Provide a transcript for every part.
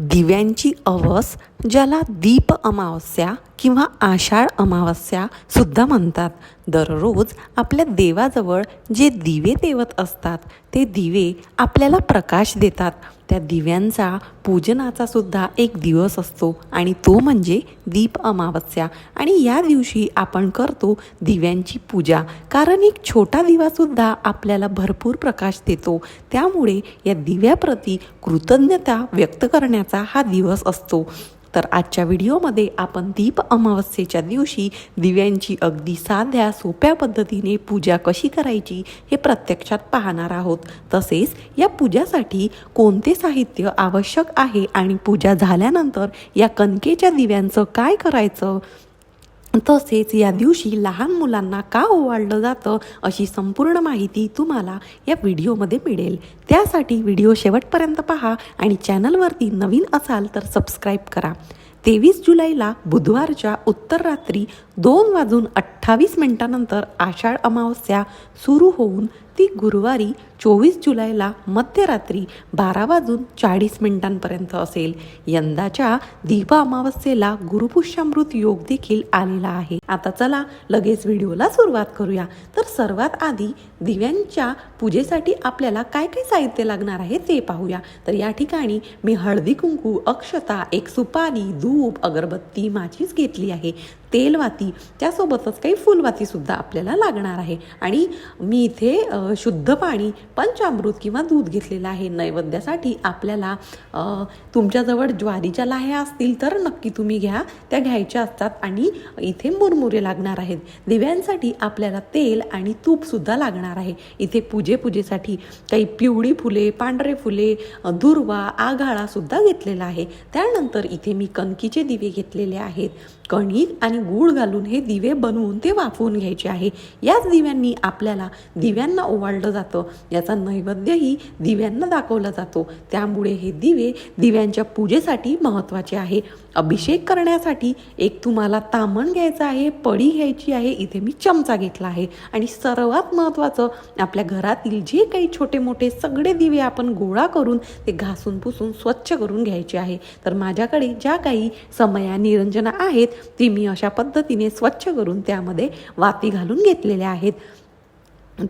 दिव्यांची अवस ज्याला दीप अमावस्या किंवा आषाढ अमावस्या सुद्धा म्हणतात. दररोज आपल्या देवाजवळ जे दिवे तेवत असतात ते दिवे आपल्याला प्रकाश देतात. त्या दिव्यांचा पूजनाचा सुद्धा एक दिवस असतो आणि तो म्हणजे दीप अमावस्या. आणि या दिवशी आपण करतो दिव्यांची पूजा. कारण एक छोटा दिवासुद्धा आपल्याला भरपूर प्रकाश देतो. त्यामुळे या दिव्याप्रती कृतज्ञता व्यक्त करण्याचा हा दिवस असतो. तर आजच्या व्हिडिओमध्ये आपण दीप अमावस्येच्या दिवशी दिव्यांची अगदी साध्या सोप्या पद्धतीने पूजा कशी करायची हे प्रत्यक्षात पाहणार आहोत. तसेच या पूजासाठी कोणते साहित्य आवश्यक आहे आणि पूजा झाल्यानंतर या कणकेच्या दिव्यांचं काय करायचं? तसेच या दिवशी लहान मुलांना का ओवाळलं जातं अशी संपूर्ण माहिती तुम्हाला या व्हिडिओमध्ये मिळेल. त्यासाठी व्हिडिओ शेवटपर्यंत पहा आणि चॅनलवरती नवीन असाल तर सबस्क्राईब करा. तेवीस जुलैला बुधवारच्या उत्तर रात्री दोन वाजून अठ्ठावीस मिनिटानंतर आषाढ अमावस्या सुरू होऊन ती गुरुवारी चोवीस जुलैला मध्यरात्री बारा वाजून चाळीस मिनिटांपर्यंत असेल. यंदाच्या दीप अमावस्येला गुरुपुष्यामृत योग देखील आलेला आहे. आता चला लगेच व्हिडिओला सुरुवात करूया. तर सर्वात आधी दिव्यांच्या पूजेसाठी आपल्याला काय काय साहित्य लागणार आहे ते पाहूया. तर या ठिकाणी मी हळदी कुंकू अक्षता एक सुपारी धूप अगरबत्ती माचीच घेतली आहे. तेलवाती त्यासोबतच काही फुलवातीसुद्धा आपल्याला लागणार आहे. आणि मी इथे शुद्ध पाणी पंचामृत किंवा दूध घेतलेलं आहे नैवेद्यासाठी. आपल्याला तुमच्याजवळ ज्वारीच्या लाह्या असतील तर नक्की तुम्ही घ्या. त्या घ्यायच्या असतात आणि इथे मुरमुरे लागणार आहेत. दिव्यांसाठी आपल्याला तेल आणि तूपसुद्धा लागणार आहे. इथे पूजे पूजेसाठी काही पिवळी फुले पांढरे फुले दुर्वा आघाळासुद्धा घेतलेला आहे. त्यानंतर इथे मी कणकीचे दिवे घेतलेले आहेत. कणिक आणि गूळ घालून हे दिवे बनवून ते वाफवून घ्यायचे आहे. याच दिव्यांनी आपल्याला दिव्यांना ओवाळलं जातं. याचा नैवेद्यही दिव्यांना दाखवला जातो. त्यामुळे हे दिवे दिव्यांच्या पूजेसाठी महत्त्वाचे आहे. अभिषेक करण्यासाठी एक तुम्हाला तामण घ्यायचं आहे पडी घ्यायची आहे इथे मी चमचा घेतला आहे. आणि सर्वात महत्त्वाचं आपल्या घरातील जे काही छोटे मोठे सगळे दिवे आपण गोळा करून ते घासून पुसून स्वच्छ करून घ्यायचे आहे. तर माझ्याकडे ज्या काही समया निरंजना आहेत ती मी अशा पद्धतीने स्वच्छ करून त्यामध्ये वाती घालून घेतलेल्या आहेत.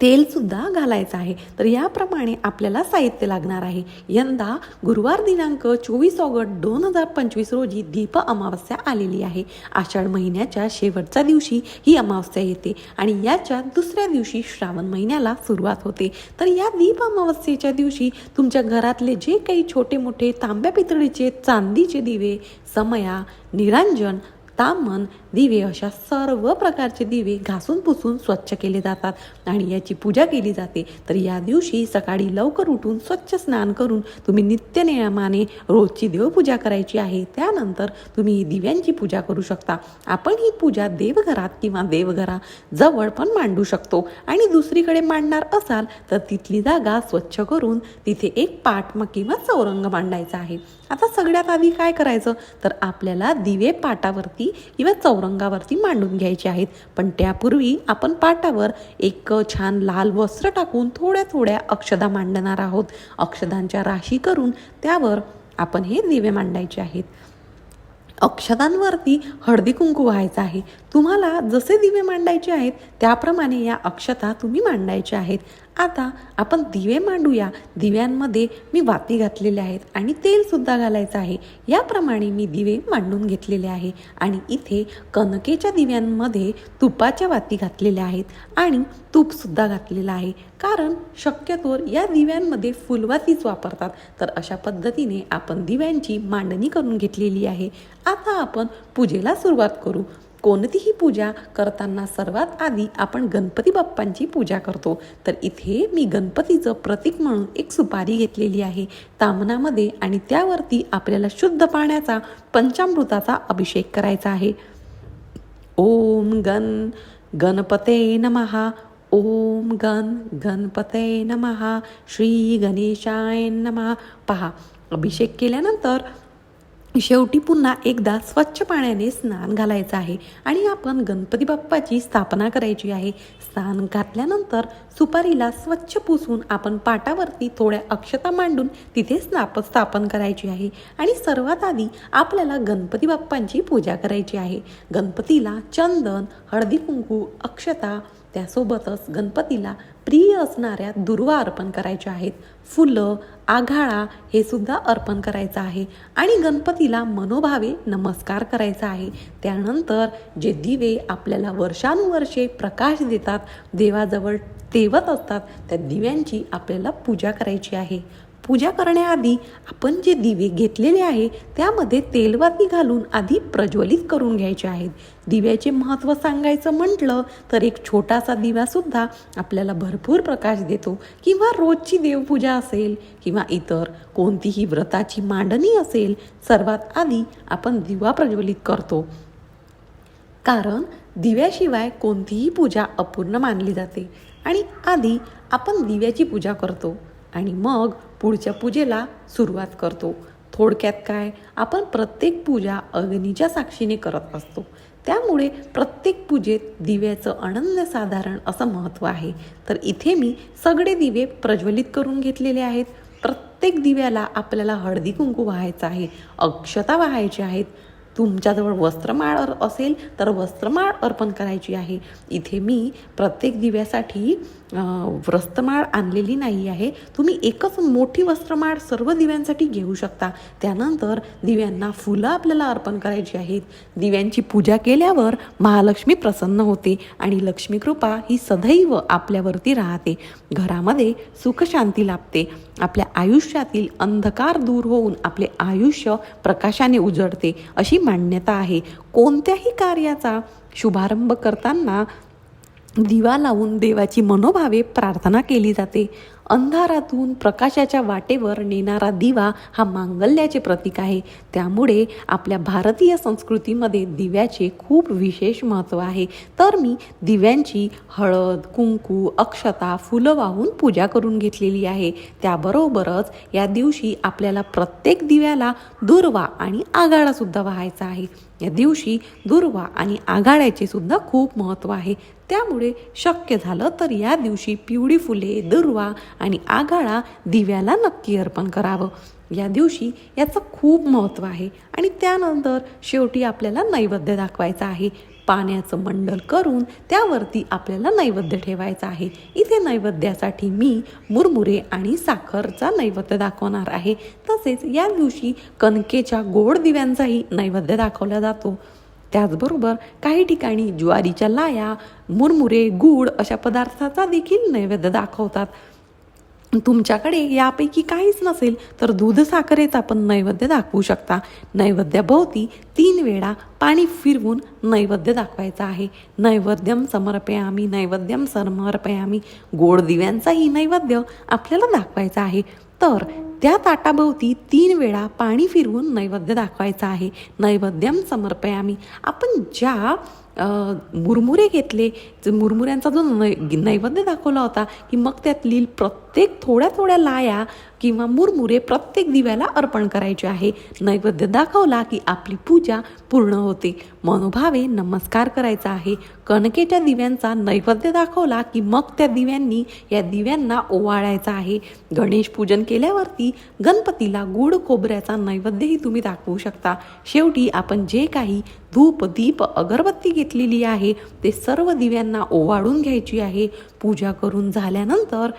तेलसुद्धा घालायचं आहे. तर याप्रमाणे आपल्याला साहित्य लागणार आहे. यंदा गुरुवार दिनांक चोवीस ऑगस्ट दोन हजार पंचवीस रोजी दीप अमावस्या आलेली आहे. आषाढ महिन्याच्या शेवटच्या दिवशी ही अमावस्या येते आणि याच्या दुसऱ्या दिवशी श्रावण महिन्याला सुरुवात होते. तर या दीप अमावस्येच्या दिवशी तुमच्या घरातले जे काही छोटे मोठे तांब्या पितळीचे चांदीचे दिवे समया निरांजन तामन दिवे अशा सर्व प्रकारचे दिवे घासून पुसून स्वच्छ केले जातात. आणि याची पूजा केली जाते. तर या दिवशी सकाळी लवकर उठून स्वच्छ स्नान करून तुम्ही नित्यनियमाने रोजची देवपूजा करायची आहे. त्यानंतर तुम्ही दिव्यांची पूजा करू शकता. आपण ही पूजा देवघरात किंवा देवघरा जवळ पण मांडू शकतो. आणि दुसरीकडे मांडणार असाल तर तिथली जागा स्वच्छ करून तिथे एक पाट किंवा चौरंग मांडायचा आहे. आता सगळ्यात आधी काय करायचं? तर आपल्याला दिवे पाटावरती किंवा चौरंगावरती मांडून घ्यायचे आहेत. पण त्यापूर्वी आपण पाटावर एक छान लाल वस्त्र टाकून थोड्या थोड्या अक्षदा मांडणार आहोत. अक्षदांच्या राशी करून त्यावर आपण हे दिवे मांडायचे आहेत. अक्षतांवरती हळदी कुंकू व्हायचं आहे. तुम्हाला जसे दिवे मांडायचे आहेत त्याप्रमाणे या अक्षता तुम्ही मांडायच्या आहेत. आता आपण दिवे मांडूया. दिव्यांमध्ये मी वाती घातलेल्या आहेत आणि तेलसुद्धा घालायचं आहे. याप्रमाणे मी दिवे मांडून घेतलेले आहे आणि इथे कणकेच्या दिव्यांमध्ये तुपाच्या वाती घातलेल्या आहेत आणि तूपसुद्धा घातलेलं आहे. कारण शक्यतोवर या दिव्यांमध्ये फुलवातीच वापरतात. तर अशा पद्धतीने आपण दिव्यांची मांडणी करून घेतलेली आहे. आता आपण पूजेला सुरुवात करू. कोणतीही पूजा करताना सर्वात आधी आपण गणपती बाप्पांची पूजा करतो. तर इथे मी गणपतीचं प्रतीक म्हणून एक सुपारी घेतलेली आहे. तामनामध्ये आणि त्यावरती आपल्याला शुद्ध पाण्याचा पंचामृताचा अभिषेक करायचा आहे. ओम गण गणपते नमहा ओम गण गणपते नमहा श्री गणेशाय नमहा पहा अभिषेक केल्यानंतर शेवटी पुन्हा एकदा स्वच्छ पाण्याने स्नान घालायचं आहे आणि आपण गणपती बाप्पाची स्थापना करायची आहे. स्नान घातल्यानंतर सुपारीला स्वच्छ पुसून आपण पाटावरती थोड्या अक्षता मांडून तिथे स्नाप स्थापन करायची आहे. आणि सर्वात आधी आपल्याला गणपती बाप्पांची पूजा करायची आहे. गणपतीला चंदन हळदी कुंकू अक्षता त्यासोबतच गणपतीला प्रिय असणाऱ्या दुर्वा अर्पण करायच्या आहेत. फुलं आघाळा हे सुद्धा अर्पण करायचं आहे. आणि गणपतीला मनोभावे नमस्कार करायचा आहे. त्यानंतर जे दिवे आपल्याला वर्षानुवर्षे प्रकाश देतात देवाजवळ तेवत असतात त्या दिव्यांची आपल्याला पूजा करायची आहे. पूजा करण्याआधी आपण जे दिवे घेतलेले आहे त्यामध्ये तेलवाती घालून आधी प्रज्वलित करून घ्यायचे आहेत. दिव्याचे महत्त्व सांगायचं म्हटलं तर एक छोटासा दिवासुद्धा आपल्याला भरपूर प्रकाश देतो. किंवा रोजची देवपूजा असेल किंवा इतर कोणतीही व्रताची मांडणी असेल सर्वात आधी आपण दिवा प्रज्वलित करतो. कारण दिव्याशिवाय कोणतीही पूजा अपूर्ण मानली जाते. आणि आधी आपण दिव्याची पूजा करतो. आणि मग पुढच्या पूजेला सुरुवात करतो. थोडक्यात काय? आपण प्रत्येक पूजा अग्नीच्या साक्षीने करत असतो. त्यामुळे प्रत्येक पूजेत दिव्याचं अनन्यसाधारण असं महत्त्व आहे. तर इथे मी सगळे दिवे प्रज्वलित करून घेतलेले आहेत. प्रत्येक दिव्याला आपल्याला हळदी कुंकू व्हायचं आहे. अक्षता व्हायची आहेत. तुमच्याजवळ वस्त्रमाळ असेल तर वस्त्रमाळ अर्पण करायची आहे. इथे मी प्रत्येक दिव्यासाठी वस्त्रमाळ आणलेली नाही आहे. तुम्ही एकच मोठी वस्त्रमाळ सर्व दिव्यांसाठी घेऊ शकता. त्यानंतर दिव्यांना फुलं आपल्याला अर्पण करायची आहेत. दिव्यांची पूजा केल्यावर महालक्ष्मी प्रसन्न होते आणि लक्ष्मी कृपा ही सदैव आपल्यावरती राहते. घरामध्ये सुखशांती लाभते. आपल्या आयुष्यातील अंधकार दूर होऊन आपले आयुष्य प्रकाशाने उजळते अशी मान्यता आहे. कोणत्याही कार्याचा शुभारंभ करताना दिवा लावून देवाची मनोभावे प्रार्थना केली जाते. अंधारातून प्रकाशाच्या वाटेवर नेणारा दिवा हा मांगल्याचे प्रतीक आहे. त्यामुळे आपल्या भारतीय संस्कृतीमध्ये दिव्याचे खूप विशेष महत्त्व आहे. तर मी दिव्यांची हळद कुंकू अक्षता फुलं वाहून पूजा करून घेतलेली आहे. त्याबरोबरच या दिवशी आपल्याला प्रत्येक दिव्याला दुर्वा आणि आगाडासुद्धा व्हायचा आहे. या दिवशी दुर्वा आणि आघाड्याचे सुद्धा खूप महत्त्व आहे. त्यामुळे शक्य झालं तर या दिवशी पिवळी फुले दुर्वा आणि आघाडा दिव्याला नक्की अर्पण करावं. या दिवशी याचं खूप महत्त्व आहे. आणि त्यानंतर शेवटी आपल्याला नैवेद्य दाखवायचा आहे. पाण्याचं मंडल करून त्यावरती आपल्याला नैवेद्य ठेवायचं आहे. इथे नैवेद्यासाठी मी मुरमुरे आणि साखरचा नैवेद्य दाखवणार आहे. तसेच या दिवशी कणकेच्या गोड दिव्यांचाही नैवेद्य दाखवला जातो. त्याचबरोबर काही ठिकाणी ज्वारीच्या लाया मुरमुरे गूळ अशा पदार्थाचा देखील नैवेद्य दाखवतात. तुमच्याकडे यापैकी काहीच नसेल तर दूध साखरेचा पण नैवेद्य दाखवू शकता. नैवेद्याभोवती तीन वेळा पाणी फिरवून नैवेद्य दाखवायचा आहे. नैवेद्यम समर्पयामी नैवेद्यम समर्पयामी. गोड दिव्यांचाही नैवेद्य आपल्याला दाखवायचा आहे. तर त्या ताटाभोवती तीन वेळा पाणी फिरवून नैवेद्य दाखवायचा आहे. नैवेद्यम समर्पयामी. आपण ज्या मुरमुरे घेतले मुरमुऱ्यांचा जो नै नैवेद्य दाखवला होता की मग त्यातली प्रत्येक थोड्या थोड्या लाया किंवा मुरमुरे प्रत्येक दिव्याला अर्पण करायचे आहे. नैवेद्य दाखवला की आपली पूजा पूर्ण होते. मनोभावे नमस्कार करायचा आहे. कणकेच्या दिव्यांचा नैवेद्य दाखवला की मग त्या दिव्यांनी या दिव्यांना ओवाळायचा आहे. गणेश पूजन केल्यावरती गणपतीला गुड खोबऱ्याचा नैवेद्यही तुम्ही दाखवू शकता. शेवटी आपण जे काही धूप दीप अगरबत्ती घेतलेली आहे ते सर्व दिव्यांना ओवाळून घ्यायची आहे. पूजा करून झाल्यानंतर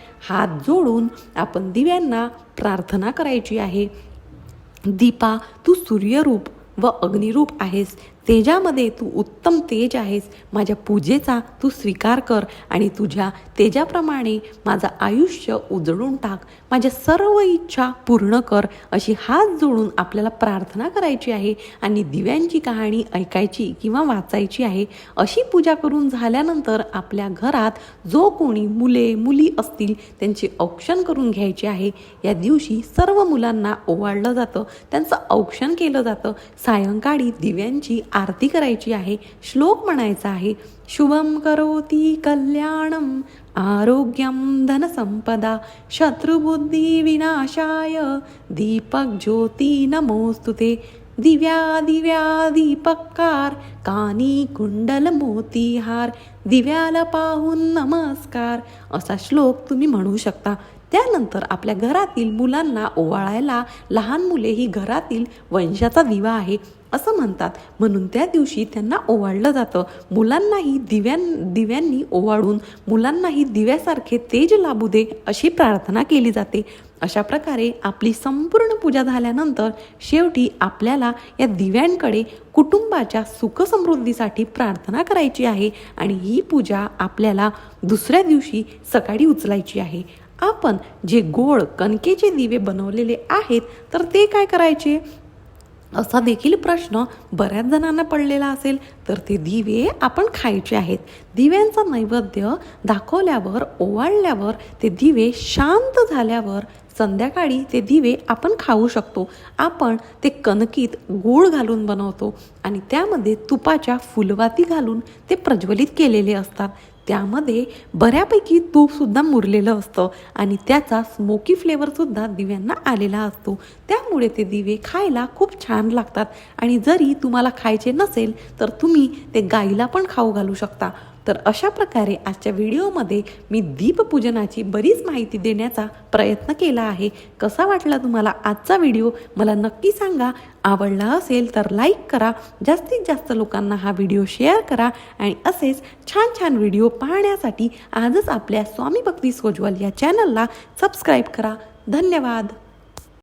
हात जोडून आपण दिव्यांना प्रार्थना करायची आहे. दीपा तू सूर्यरूप व अग्निरूप आहेस. तेजामध्ये तू उत्तम तेज आहेस. माझ्या पूजेचा तू स्वीकार कर आणि तुझ्या तेजाप्रमाणे माझं आयुष्य उजळून टाक. माझ्या सर्व इच्छा पूर्ण कर. अशी हात जोडून आपल्याला प्रार्थना करायची आहे आणि दिव्यांची कहाणी ऐकायची किंवा वाचायची आहे. अशी पूजा करून झाल्यानंतर आपल्या घरात जो कोणी मुले मुली असतील त्यांचे औक्षण करून घ्यायचे आहे. या दिवशी सर्व मुलांना ओवाळलं जातं. त्यांचं औक्षण केलं जातं. सायंकाळी दिव्यांची आरती करायची आहे श्लोक म्हणायचा आहे शुभम करोती कल्याणम आरोग्यम धनसंपदा शत्रुबुद्धी विनाशाय दीपक ज्योती नमोस्तुते दिव्या दिव्या दीपकार कानी कुंडल मोतीहार दिव्याला पाहून नमस्कार असा श्लोक तुम्ही म्हणू शकता। त्यानंतर आपल्या घरातील मुलांना ओवाळायला लहान मुले ही घरातील वंशाचा दिवा आहे असं म्हणतात. म्हणून त्या दिवशी त्यांना ओवाळलं जातं. मुलांनाही दिव्यां दिव्यांनी ओवाळून मुलांनाही दिव्यासारखे तेज लाभू दे अशी प्रार्थना केली जाते. अशा प्रकारे आपली संपूर्ण पूजा झाल्यानंतर शेवटी आपल्याला या दिव्यांकडे कुटुंबाच्या सुखसमृद्धीसाठी प्रार्थना करायची आहे आणि ही पूजा आपल्याला दुसऱ्या दिवशी सकाळी उचलायची आहे. आपण जे गोड कणकेचे दिवे बनवलेले आहेत तर ते काय करायचे? असा देखील प्रश्न बऱ्याच जणांना पडलेला असेल तर ते दिवे आपण खायचे आहेत. दिव्यांचा नैवेद्य दाखवल्यावर ओवाळल्यावर ते दिवे शांत झाल्यावर संध्याकाळी ते दिवे आपण खाऊ शकतो. आपण ते कणकीत गूळ घालून बनवतो आणि त्यामध्ये तुपाच्या फुलवाती घालून ते प्रज्वलित केलेले असतात. त्यामध्ये बऱ्यापैकी तूपसुद्धा मुरलेलं असतं आणि त्याचा स्मोकी फ्लेवरसुद्धा दिव्यांना आलेला असतो. त्यामुळे ते दिवे खायला खूप छान लागतात आणि जरी तुम्हाला खायचे नसेल तर तुम्ही ते गाईला पण खाऊ घालू शकता. तर अशा प्रकारे आजच्या व्हिडिओमध्ये मी दीपपूजनाची बरीच माहिती देण्याचा प्रयत्न केला आहे. कसा वाटला तुम्हाला आजचा व्हिडिओ? मला नक्की सांगा. आवडला असेल तर लाईक करा. जास्तीत जास्त लोकांना हा व्हिडिओ शेअर करा आणि असेच छान छान व्हिडिओ पाहण्यासाठी आजच आपल्या स्वामी भक्ती सोज्वल या चॅनलला सबस्क्राईब करा. धन्यवाद.